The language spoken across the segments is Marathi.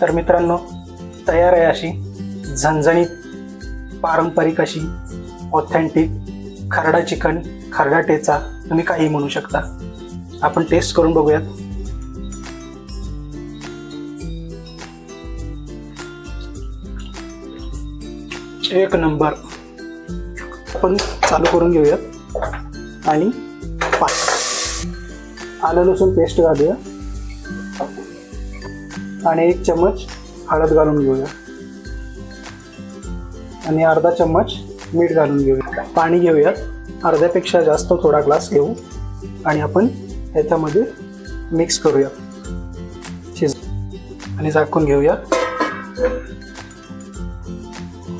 तर मित्रांनो तयार आहे अशी झणझणीत पारंपरिक अशी ऑथेंटिक खरडा चिकन खरडा टेचा तुम्ही काही म्हणू शकता. आपण टेस्ट करून बघूयात. एक नंबर. आपण चालू करून घेऊयात. आणि पाच आलं लसूण पेस्ट घालूया. आणि एक चम्मच हळद घालून घेऊया. आणि अर्धा चम्मच मीठ घालून घेऊया. पाणी घेऊयात. अर्ध्यापेक्षा जास्त थोडा ग्लास घेऊ. आणि आपण याच्यामध्ये मिक्स करूया शिज. आणि झाकून घेऊया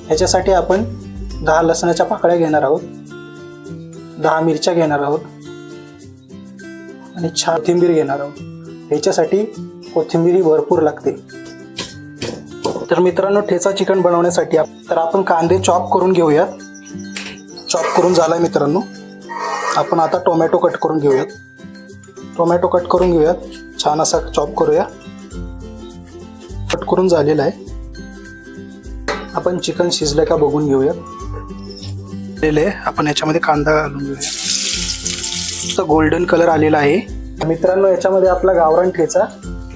ह्याच्यासाठी आपण दहा लसणाच्या पाकळ्या घेणार आहोत. दहा मिरच्या घेणार आहोत. आणि छान कोथिंबीर घेणार आहोत. ह्याच्यासाठी कोथिंबीर ही भरपूर लागते. तर मित्रांनो ठेचा चिकन बनवण्यासाठी तर आपण कांदे चॉप करून घेऊयात. चॉप करून झाला आहे मित्रांनो. आपण आता टोमॅटो कट करून घेऊयात. टोमॅटो कट करून घेऊयात. छान असा चॉप करूया. कट करून झालेला आहे. आपण चिकन शिजलं का बघून घेऊयात. झालेलं आपण याच्यामध्ये कांदा घालून घेऊया तर गोल्डन कलर आलेला आहे. मित्रांनो याच्यामध्ये आपला गावरान ठेचा.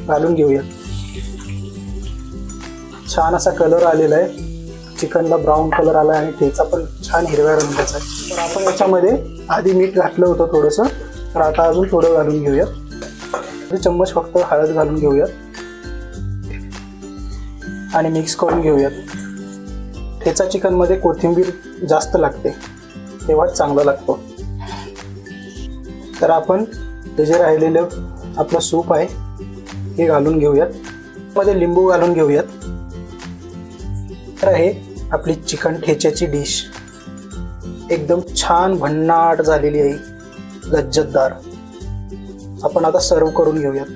घालून घेऊया. छान असा कलर आलेला आहे. चिकनला ब्राऊन कलर आला आणि ठेचा पण छान हिरव्या रंगाचा आहे. तर आपण याच्यामध्ये आधी मीठ घातलं होतं थोडंसं. तर आता अजून थोडं घालून घेऊयात चम्मच फक्त हळद घालून घेऊयात आणि मिक्स करून घेऊयात ठेचा चिकनमध्ये कोथिंबीर जास्त लागते. तेव्हाच चांगला लागतो. तर आपण हे जे राहिलेलं आपलं सूप आहे हे घालून घेऊयात. मध्ये लिंबू घालून घेऊयात. तर आहे आपली चिकन ठेच्याची डिश. एकदम छान भन्नाट झालेली आहे. लज्जतदार आपण आता सर्व करून घेऊयात.